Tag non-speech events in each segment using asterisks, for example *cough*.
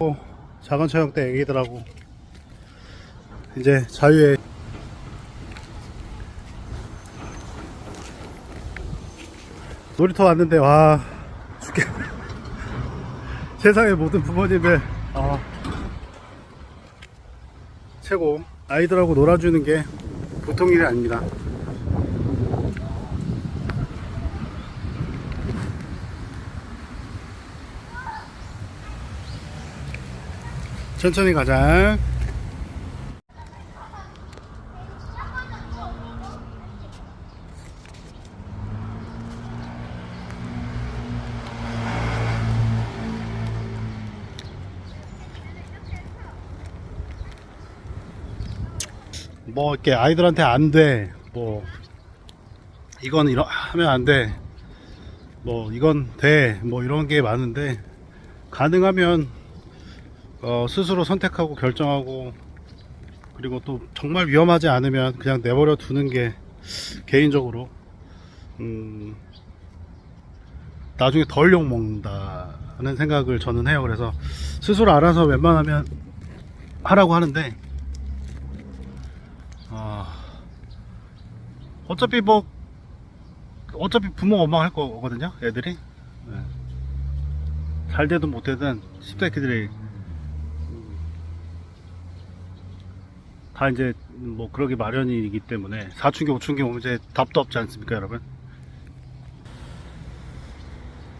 또 작은 처형 때 애기들하고. 이제 자유에 놀이터 왔는데 와 죽겠 *laughs* 세상의 모든 부모님들 아, 최고. 아이들하고 놀아주는 게 보통 일이 아닙니다 천천히 가자 뭐 이렇게 아이들한테 안 돼. 뭐 이건 이러 하면 안 돼. 뭐 이건 돼. 뭐 이런 게 많은데 가능하면 어, 스스로 선택하고 결정하고 그리고 또 정말 위험하지 않으면 그냥 내버려 두는 게 개인적으로 음, 나중에 덜 욕먹는다는 생각을 저는 해요. 그래서 스스로 알아서 웬만하면 하라고 하는데 아, 어차피 뭐 어차피 부모 엄마 할 거거든요 애들이 네. 잘 되든 못 되든 10대끼들이 다 이제 뭐 그러기 마련이기 때문에 사춘기 오춘기 오면 이제 답도 없지 않습니까 여러분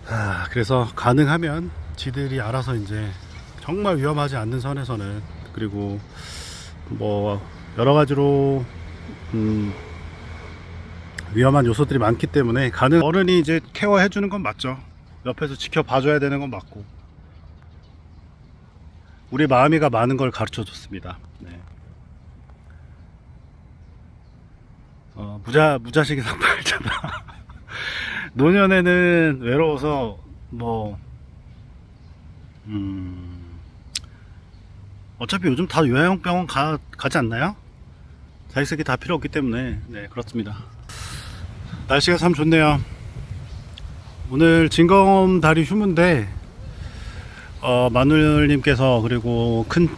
아, 그래서 가능하면 지들이 알아서 이제 정말 위험하지 않는 선에서는 그리고 뭐 여러 가지로 음, 위험한 요소들이 많기 때문에 가능 어른이 이제 케어해 주는 건 맞죠. 옆에서 지켜봐 줘야 되는 건 맞고 우리 마음이가 많은 걸 가르쳐 줬습니다. 네. 어, 무자 무자식이 상팔잖아. *laughs* 노년에는 외로워서 뭐 음. 어차피 요즘 다 요양병원 가, 가지 않나요? 새끼 다 필요 없기 때문에 네 그렇습니다 날씨가 참 좋네요 오늘 진검 다리 휴무인데 어, 마눌님께서 그리고 큰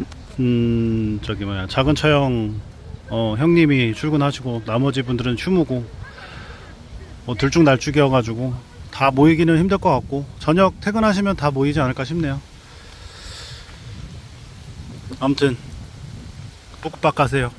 음, 저기 뭐야 작은 처형 어, 형님이 출근하시고 나머지 분들은 휴무고 뭐 들쭉날쭉이어가지고 다 모이기는 힘들 것 같고 저녁 퇴근하시면 다 모이지 않을까 싶네요. 아무튼 뽀꾸빡 가세요